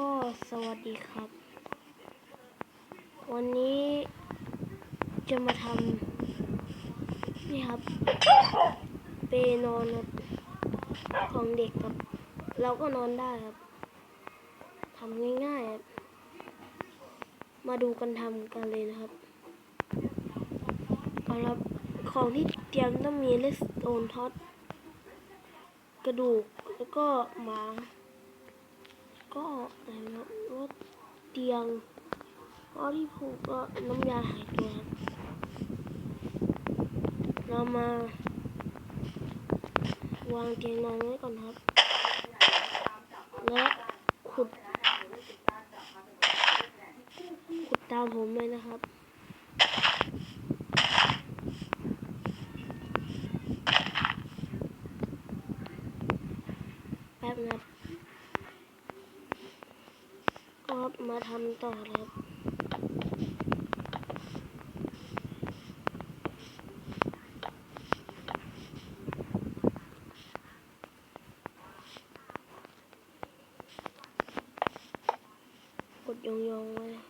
ก็สวัสดีครับ วันนี้จะมาทำนี่ครับเปนอนของเด็กครับ เราก็นอนได้ครับทำง่ายๆครับมาดูกันทำกันเลยนะครับเอาละของที่เตรียมต้องมีเลสโตนท็อตกระดูกแล้วก็หมา ก็อะไรนะว่าเตียงก็ที่ผูกก็น้ำยาหายตัวครับเรามาวางเตียงนอนไว้ก่อนครับ และขุด ขุดตามผมเลยนะครับ แป๊บนะครับ ก็มาทำต่อครับกดยองๆไว้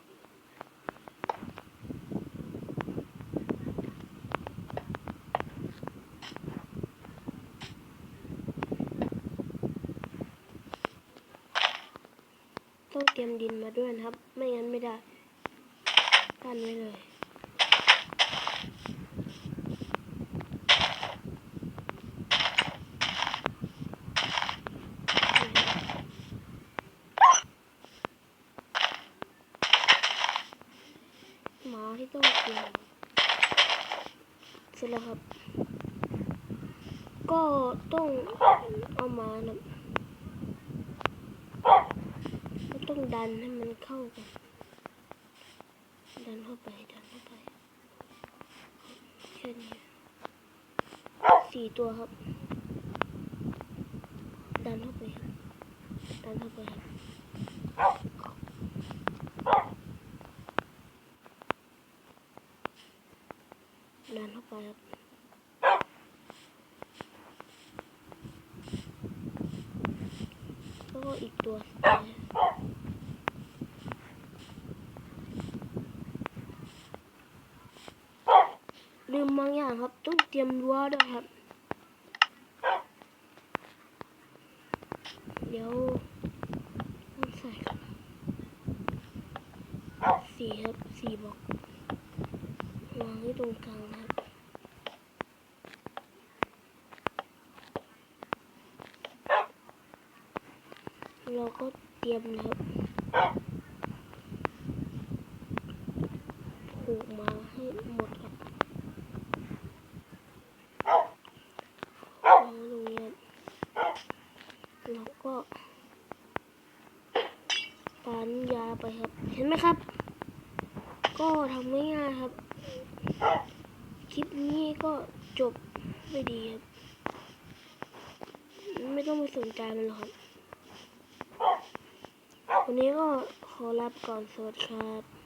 ต้องเตรียมดินมาด้วยนะครับ ไม่งั้นไม่ได้กั้นไว้เลยหมาที่ต้องเตรียมเสร็จแล้วครับ ก็ต้องเอามานะ ดันให้มันเข้ากัน ดันเข้าไป ดันเข้าไปแค่นี้สี่ตัวครับ ดันเข้าไปครับดันเข้าไปครับดันเข้าไปครับแล้วก็อีกตัวสุดท้าย ลืมบางอย่างครับต้องเตรียมรั้วด้วยครับ เดี๋ยวต้องใส่ครับสี่ครับสี่บอกวางไว้ตรงกลางครับเราก็เตรียมนะครับผูกมาให้หมดครับแล้วตรงนี้ครับเราก็ปานยา ไปครับ เห็นไหมครับ ก็ทำง่ายครับ คลิปนี้ก็จบไม่ดีครับ ไม่ต้องไปสนใจมันหรอกครับ วันนี้ก็ขอลาไปก่อนสวัสดีครับ